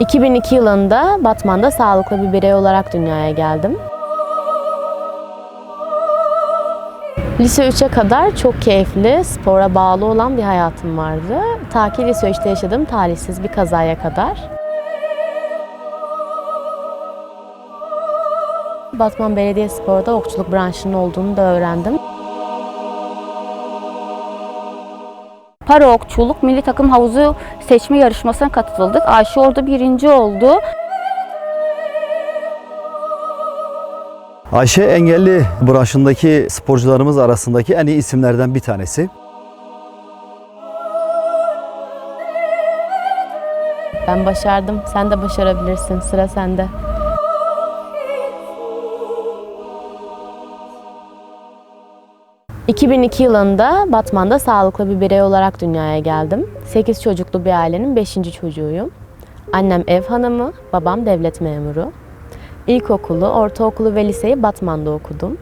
2002 yılında Batman'da sağlıklı bir birey olarak dünyaya geldim. Lise 3'e kadar çok keyifli, spora bağlı olan bir hayatım vardı. Ta ki lise 3'te yaşadığım talihsiz bir kazaya kadar. Batman Belediyespor'da okçuluk branşının olduğunu da öğrendim. Para okçuluk milli takım havuzu seçme yarışmasına katıldık. Ayşe orada birinci oldu. Ayşe engelli branşındaki sporcularımız arasındaki en iyi isimlerden bir tanesi. Ben başardım, sen de başarabilirsin. Sıra sende. ...2002 yılında Batman'da sağlıklı bir birey olarak dünyaya geldim. 8 çocuklu bir ailenin 5. çocuğuyum. Annem ev hanımı, babam devlet memuru. İlkokulu, ortaokulu ve liseyi Batman'da okudum.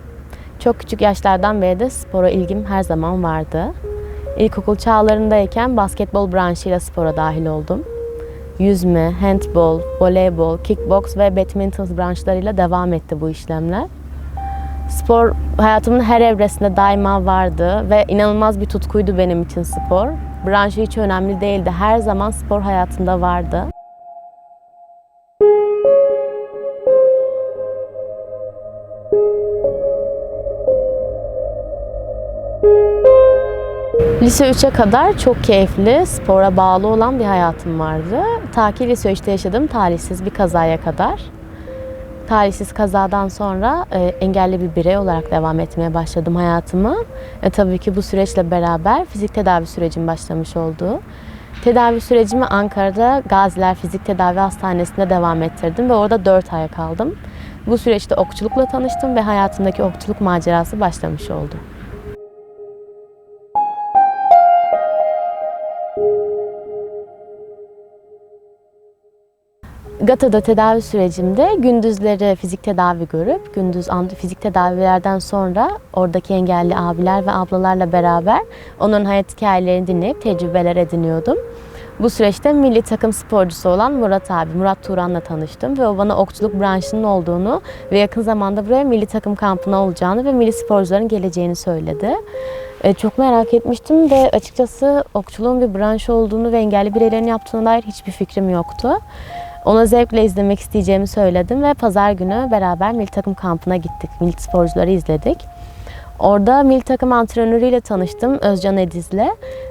Çok küçük yaşlardan beri de spora ilgim her zaman vardı. İlkokul çağlarındayken basketbol branşıyla spora dahil oldum. Yüzme, handbol, voleybol, kickbox ve badminton branşlarıyla devam etti bu işlemler. Spor hayatımın her evresinde daima vardı ve inanılmaz bir tutkuydu benim için spor. Branşı hiç önemli değildi. Her zaman spor hayatımda vardı. Lise 3'e kadar çok keyifli, spora bağlı olan bir hayatım vardı. Ta ki lise 3'te yaşadığım talihsiz bir kazaya kadar. Talihsiz kazadan sonra e, engelli bir birey olarak devam etmeye başladım hayatımı. E, tabii ki bu süreçle beraber fizik tedavi sürecim başlamış oldu. Tedavi sürecimi Ankara'da Gaziler Fizik Tedavi Hastanesi'nde devam ettirdim ve orada 4 ay kaldım. Bu süreçte okçulukla tanıştım ve hayatımdaki okçuluk macerası başlamış oldu. GATA'da tedavi sürecimde gündüzleri fizik tedavi görüp gündüz fizik tedavilerden sonra oradaki engelli abiler ve ablalarla beraber onların hayat hikayelerini dinleyip tecrübeler ediniyordum. Bu süreçte milli takım sporcusu olan Murat abi, Murat Turan'la tanıştım ve o bana okçuluk branşının olduğunu ve yakın zamanda buraya milli takım kampına olacağını ve milli sporcuların geleceğini söyledi. E, Çok merak etmiştim ve açıkçası okçuluğun bir branş olduğunu ve engelli bireylerin yaptığına dair hiçbir fikrim yoktu. Ona zevkle izlemek isteyeceğimi söyledim ve pazar günü beraber milli takım kampına gittik. Milli sporcuları izledik. Orada milli takım antrenörüyle tanıştım Özcan Ediz'le.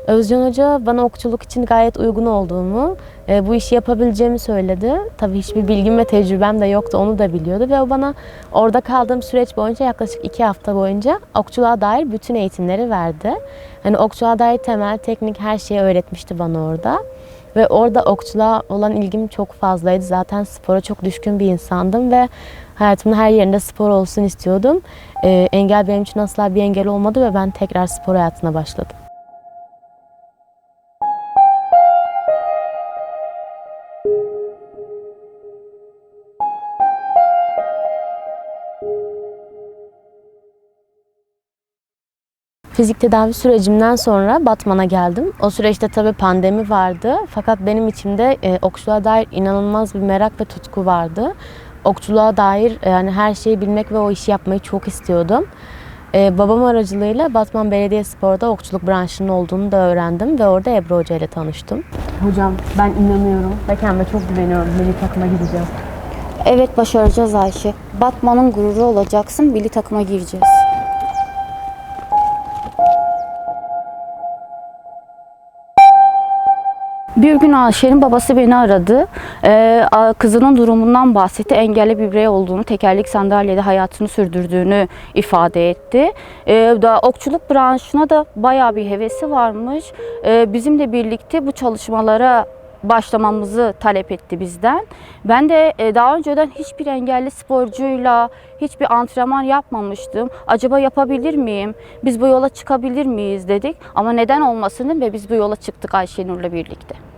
Özcan Hoca bana okçuluk için gayet uygun olduğumu, e, bu işi yapabileceğimi söyledi. Tabii hiçbir bilgim ve tecrübem de yoktu, onu da biliyordu ve o bana orada kaldığım süreç boyunca yaklaşık iki hafta boyunca okçuluğa dair bütün eğitimleri verdi. Hani okçuluğa dair temel, teknik her şeyi öğretmişti bana orada. Ve orada okçuluğa olan ilgim çok fazlaydı. Zaten spora çok düşkün bir insandım ve hayatımın her yerinde spor olsun istiyordum. Ee, engel benim için asla bir engel olmadı ve ben tekrar spor hayatına başladım. Fizik tedavi sürecimden sonra Batman'a geldim. O süreçte tabii pandemi vardı. Fakat benim içimde e, okçuluğa dair inanılmaz bir merak ve tutku vardı. Okçuluğa dair e, yani her şeyi bilmek ve o işi yapmayı çok istiyordum. E, babam aracılığıyla Batman Belediyespor'da okçuluk branşının olduğunu da öğrendim ve orada Ebru Hoca ile tanıştım. Hocam ben inanıyorum ve kendime çok güveniyorum. Milli takıma gideceğim. Evet başaracağız Ayşe. Batman'ın gururu olacaksın. Milli takıma gireceğiz. Bir gün Ayşe'nin babası beni aradı. A- kızının durumundan bahsetti. Engelli bir birey olduğunu, tekerlek sandalyede hayatını sürdürdüğünü ifade etti. Ee, da okçuluk branşına da bayağı bir hevesi varmış. Ee, bizimle birlikte bu çalışmalara başlamamızı talep etti bizden. Ben de e, daha önceden hiçbir engelli sporcuyla hiçbir antrenman yapmamıştım. Acaba yapabilir miyim? Biz bu yola çıkabilir miyiz dedik. Ama neden olmasın ve biz bu yola çıktık Ayşenur'la birlikte.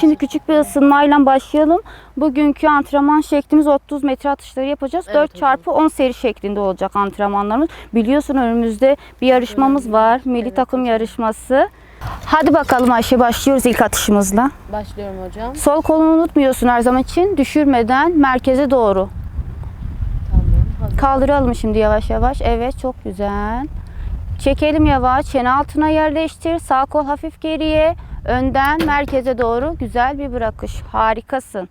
Şimdi küçük bir ısınmayla başlayalım. Bugünkü antrenman şeklimiz 30 metre atışları yapacağız. Evet 4 hocam. çarpı 10 seri şeklinde olacak antrenmanlarımız. Biliyorsun önümüzde bir yarışmamız var. Milli Evet takım yarışması. Hadi bakalım Ayşe başlıyoruz ilk atışımızla. Başlıyorum hocam. Sol kolunu unutmuyorsun her zaman için düşürmeden merkeze doğru. Tamam. Hazır. Kaldıralım şimdi yavaş yavaş. Evet çok güzel. Çekelim yavaş. Çene altına yerleştir. Sağ kol hafif geriye. Önden merkeze doğru güzel bir bırakış. Harikasın.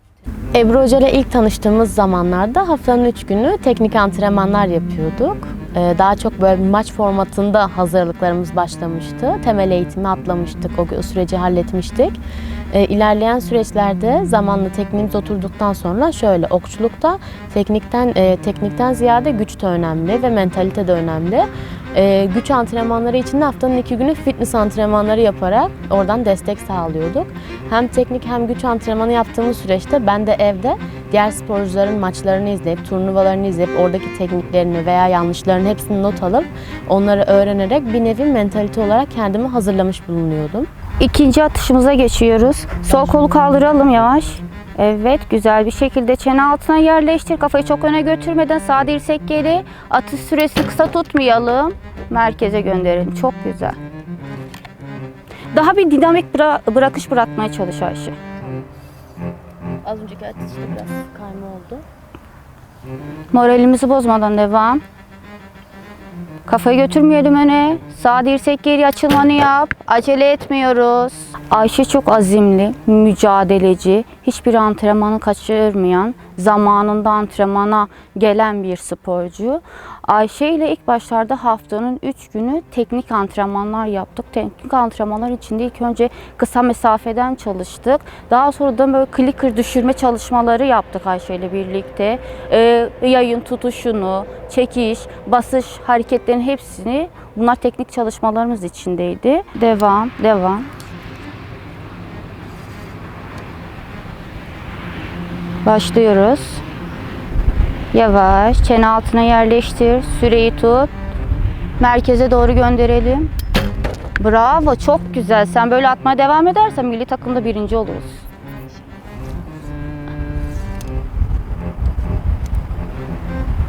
Ebru Hoca ile ilk tanıştığımız zamanlarda haftanın 3 günü teknik antrenmanlar yapıyorduk. Ee, Daha çok böyle bir maç formatında hazırlıklarımız başlamıştı. Temel eğitimi atlamıştık, o süreci halletmiştik. Ee, İlerleyen süreçlerde zamanla tekniğimiz oturduktan sonra şöyle okçulukta teknikten e, teknikten ziyade güç de önemli ve mentalite de önemli. Ee, güç antrenmanları için de haftanın iki günü fitness antrenmanları yaparak oradan destek sağlıyorduk. Hem teknik hem güç antrenmanı yaptığımız süreçte ben de evde diğer sporcuların maçlarını izleyip, turnuvalarını izleyip oradaki tekniklerini veya yanlışlarını hepsini not alıp onları öğrenerek bir nevi mentalite olarak kendimi hazırlamış bulunuyordum. İkinci atışımıza geçiyoruz. Sol kolu kaldıralım yavaş. Evet güzel bir şekilde çene altına yerleştir. Kafayı çok öne götürmeden sağ dirsek geri. Atış süresini kısa tutmayalım. Merkeze gönderelim. Çok güzel. Daha bir dinamik bıra- bırakış bırakmaya çalış Ayşe. Az önceki atışta biraz kayma oldu. Moralimizi bozmadan devam. Kafayı götürmeyelim öne. Sağ dirsek geri açılmanı yap. Acele etmiyoruz. Ayşe çok azimli, mücadeleci, hiçbir antrenmanı kaçırmayan, zamanında antrenmana gelen bir sporcu. Ayşe ile ilk başlarda haftanın 3 günü teknik antrenmanlar yaptık. Teknik antrenmanlar içinde ilk önce kısa mesafeden çalıştık. Daha sonra da böyle clicker düşürme çalışmaları yaptık Ayşe ile birlikte. Ee, yayın tutuşunu, çekiş, basış hareketlerin hepsini bunlar teknik çalışmalarımız içindeydi. Devam, devam. Başlıyoruz. Yavaş, çene altına yerleştir. Süreyi tut. Merkeze doğru gönderelim. Bravo, çok güzel. Sen böyle atmaya devam edersen milli takımda birinci oluruz.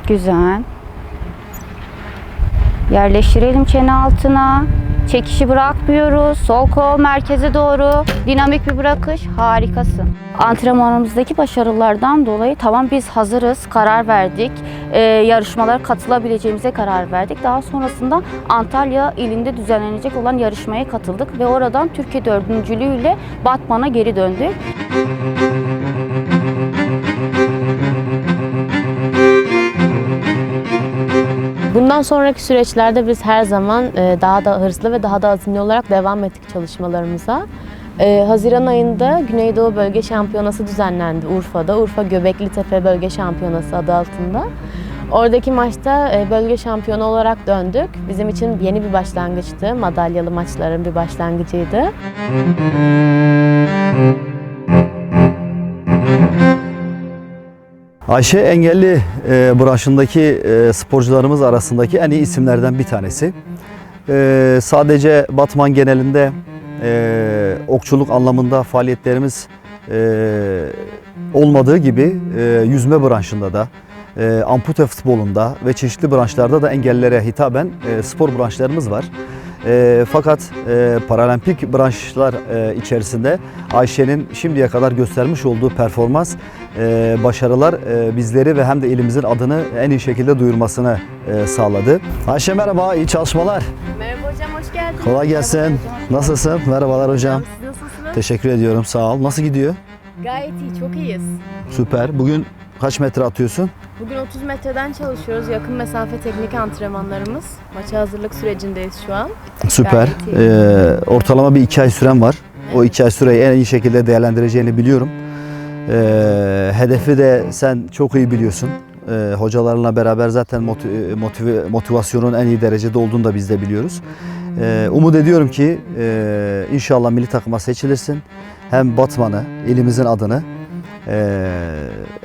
Güzel. Yerleştirelim çene altına. Çekişi bırakmıyoruz. Sol kol merkeze doğru. Dinamik bir bırakış. Harikasın. Antrenmanımızdaki başarılardan dolayı tamam biz hazırız. Karar verdik. Ee, yarışmalara katılabileceğimize karar verdik. Daha sonrasında Antalya ilinde düzenlenecek olan yarışmaya katıldık ve oradan Türkiye dördüncülüğüyle Batman'a geri döndük. Bundan sonraki süreçlerde biz her zaman e, daha da hırslı ve daha da azimli olarak devam ettik çalışmalarımıza. E, Haziran ayında Güneydoğu Bölge Şampiyonası düzenlendi Urfa'da. Urfa Göbekli Tepe Bölge Şampiyonası adı altında. Oradaki maçta e, bölge şampiyonu olarak döndük. Bizim için yeni bir başlangıçtı. Madalyalı maçların bir başlangıcıydı. Ayşe engelli e, branşındaki e, sporcularımız arasındaki en iyi isimlerden bir tanesi. E, sadece Batman genelinde e, okçuluk anlamında faaliyetlerimiz e, olmadığı gibi e, yüzme branşında da, e, ampute futbolunda ve çeşitli branşlarda da engellilere hitaben e, spor branşlarımız var. E, fakat e, paralimpik branşlar e, içerisinde Ayşe'nin şimdiye kadar göstermiş olduğu performans, e, başarılar e, bizleri ve hem de ilimizin adını en iyi şekilde duyurmasını e, sağladı. Ayşe merhaba, iyi çalışmalar. Merhaba hocam, hoş geldiniz. Kolay gelsin. Nasılsın? Merhabalar hocam. Siz nasılsınız? Teşekkür ediyorum, sağ ol. Nasıl gidiyor? Gayet iyi, çok iyiyiz. Süper. Bugün kaç metre atıyorsun? Bugün 30 metreden çalışıyoruz. Yakın mesafe teknik antrenmanlarımız. Maça hazırlık sürecindeyiz şu an. Süper. Ee, ortalama bir iki ay süren var. O iki ay süreyi en iyi şekilde değerlendireceğini biliyorum. Ee, hedefi de sen çok iyi biliyorsun. Ee, hocalarla beraber zaten motiv- motive- motivasyonun en iyi derecede olduğunu da biz de biliyoruz. Ee, umut ediyorum ki e, inşallah milli takıma seçilirsin. Hem Batman'ı, ilimizin adını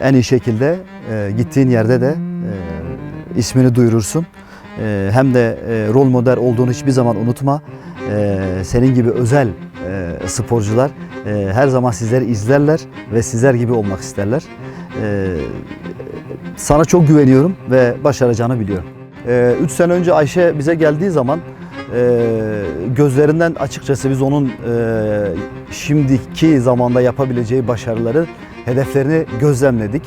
en iyi şekilde gittiğin yerde de ismini duyurursun. Hem de rol model olduğunu hiçbir zaman unutma. Senin gibi özel sporcular her zaman sizleri izlerler ve sizler gibi olmak isterler. Sana çok güveniyorum ve başaracağını biliyorum. 3 sene önce Ayşe bize geldiği zaman gözlerinden açıkçası biz onun şimdiki zamanda yapabileceği başarıları, hedeflerini gözlemledik.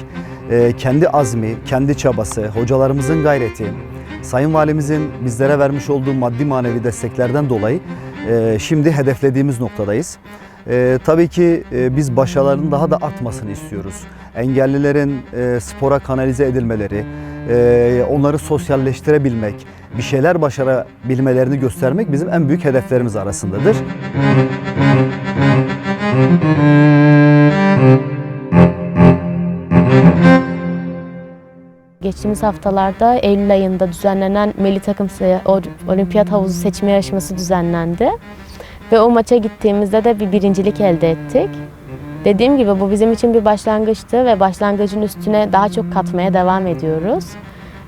E, kendi azmi, kendi çabası, hocalarımızın gayreti, Sayın Valimizin bizlere vermiş olduğu maddi manevi desteklerden dolayı e, şimdi hedeflediğimiz noktadayız. E, tabii ki e, biz başarıların daha da artmasını istiyoruz. Engellilerin e, spora kanalize edilmeleri, e, onları sosyalleştirebilmek, bir şeyler başarabilmelerini göstermek bizim en büyük hedeflerimiz arasındadır. Geçtiğimiz haftalarda Eylül ayında düzenlenen milli takım olimpiyat havuzu seçme yarışması düzenlendi. Ve o maça gittiğimizde de bir birincilik elde ettik. Dediğim gibi bu bizim için bir başlangıçtı ve başlangıcın üstüne daha çok katmaya devam ediyoruz.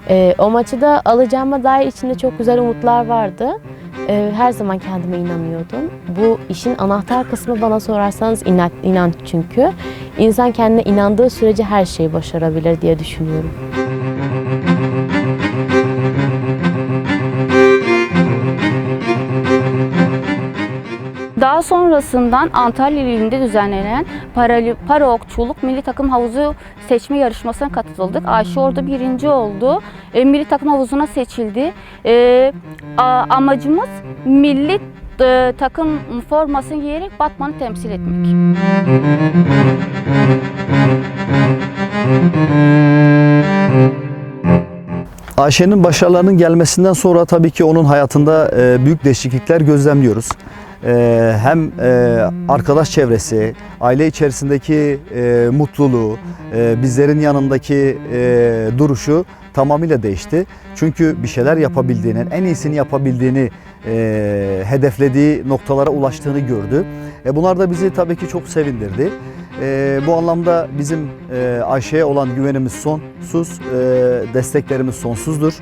Ee, o maçı da alacağıma dair içinde çok güzel umutlar vardı. Ee, her zaman kendime inanıyordum. Bu işin anahtar kısmı bana sorarsanız inan, inanç çünkü. İnsan kendine inandığı sürece her şeyi başarabilir diye düşünüyorum. Daha sonrasından Antalya ilinde düzenlenen para, para okçuluk milli takım havuzu seçme yarışmasına katıldık. Ayşe orada birinci oldu. E, milli takım havuzuna seçildi. E, a- amacımız milli e, takım formasını giyerek Batman'ı temsil etmek. Ayşe'nin başarılarının gelmesinden sonra tabii ki onun hayatında e, büyük değişiklikler gözlemliyoruz. E, hem e, arkadaş çevresi, aile içerisindeki e, mutluluğu, e, bizlerin yanındaki duruşu tamamıyla değişti. Çünkü bir şeyler yapabildiğinin, en iyisini yapabildiğini, hedeflediği noktalara ulaştığını gördü. Bunlar da bizi tabii ki çok sevindirdi. E, bu anlamda bizim e, Ayşe'ye olan güvenimiz sonsuz, e, desteklerimiz sonsuzdur.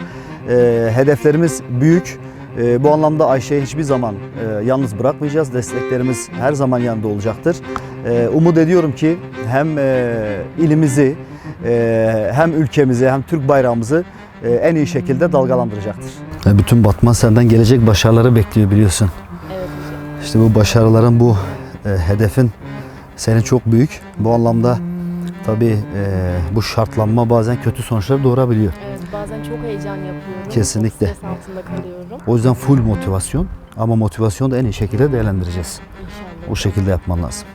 E, hedeflerimiz büyük. E, bu anlamda Ayşe'yi hiçbir zaman e, yalnız bırakmayacağız. Desteklerimiz her zaman yanında olacaktır. E, umut ediyorum ki hem e, ilimizi, e, hem ülkemizi, hem Türk bayrağımızı e, en iyi şekilde dalgalandıracaktır. Bütün Batman senden gelecek başarıları bekliyor biliyorsun. Evet İşte bu başarıların, bu e, hedefin senin çok büyük. Bu anlamda tabii e, bu şartlanma bazen kötü sonuçlar doğurabiliyor. Evet bazen çok heyecan yapıyorum. Kesinlikle. Çok stres altında kalıyorum. O yüzden full motivasyon ama motivasyonu da en iyi şekilde değerlendireceğiz. İnşallah. O şekilde yapman lazım.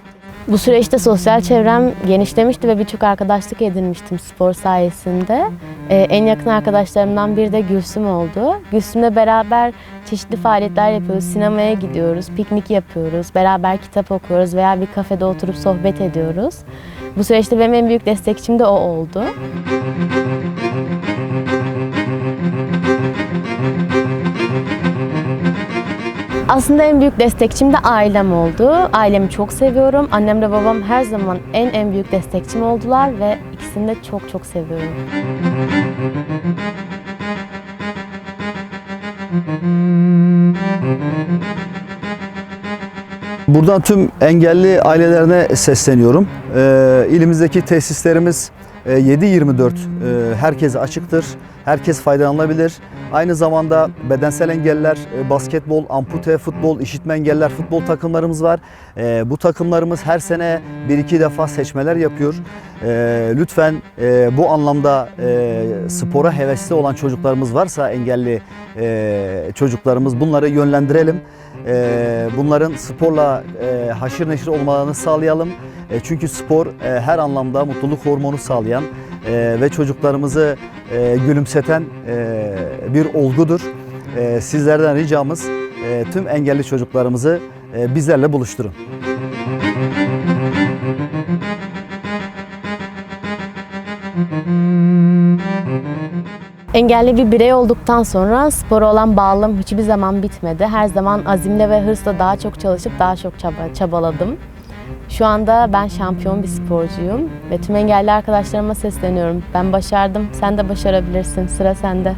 Bu süreçte sosyal çevrem genişlemişti ve birçok arkadaşlık edinmiştim spor sayesinde. Ee, en yakın arkadaşlarımdan biri de Gülsüm oldu. Gülsüm'le beraber çeşitli faaliyetler yapıyoruz. Sinemaya gidiyoruz, piknik yapıyoruz, beraber kitap okuyoruz veya bir kafede oturup sohbet ediyoruz. Bu süreçte benim en büyük destekçim de o oldu. Aslında en büyük destekçim de ailem oldu. Ailemi çok seviyorum. Annemle babam her zaman en en büyük destekçim oldular ve ikisini de çok çok seviyorum. Buradan tüm engelli ailelerine sesleniyorum. Ee, ilimizdeki tesislerimiz e, 7-24 e, herkese açıktır. Herkes faydalanabilir. Aynı zamanda bedensel engeller, e, basketbol, ampute, futbol, işitme engeller futbol takımlarımız var. E, bu takımlarımız her sene bir iki defa seçmeler yapıyor. E, lütfen bu anlamda spora hevesli olan çocuklarımız varsa engelli çocuklarımız bunları yönlendirelim. Bunların sporla haşır neşir olmalarını sağlayalım. Çünkü spor her anlamda mutluluk hormonu sağlayan ve çocuklarımızı e, gülümseten e, bir olgudur. E, sizlerden ricamız e, tüm engelli çocuklarımızı e, bizlerle buluşturun. Engelli bir birey olduktan sonra spora olan bağlılığım hiçbir zaman bitmedi. Her zaman azimle ve hırsla daha çok çalışıp daha çok çaba, çabaladım. Şu anda ben şampiyon bir sporcuyum ve tüm engelli arkadaşlarıma sesleniyorum. Ben başardım, sen de başarabilirsin. Sıra sende.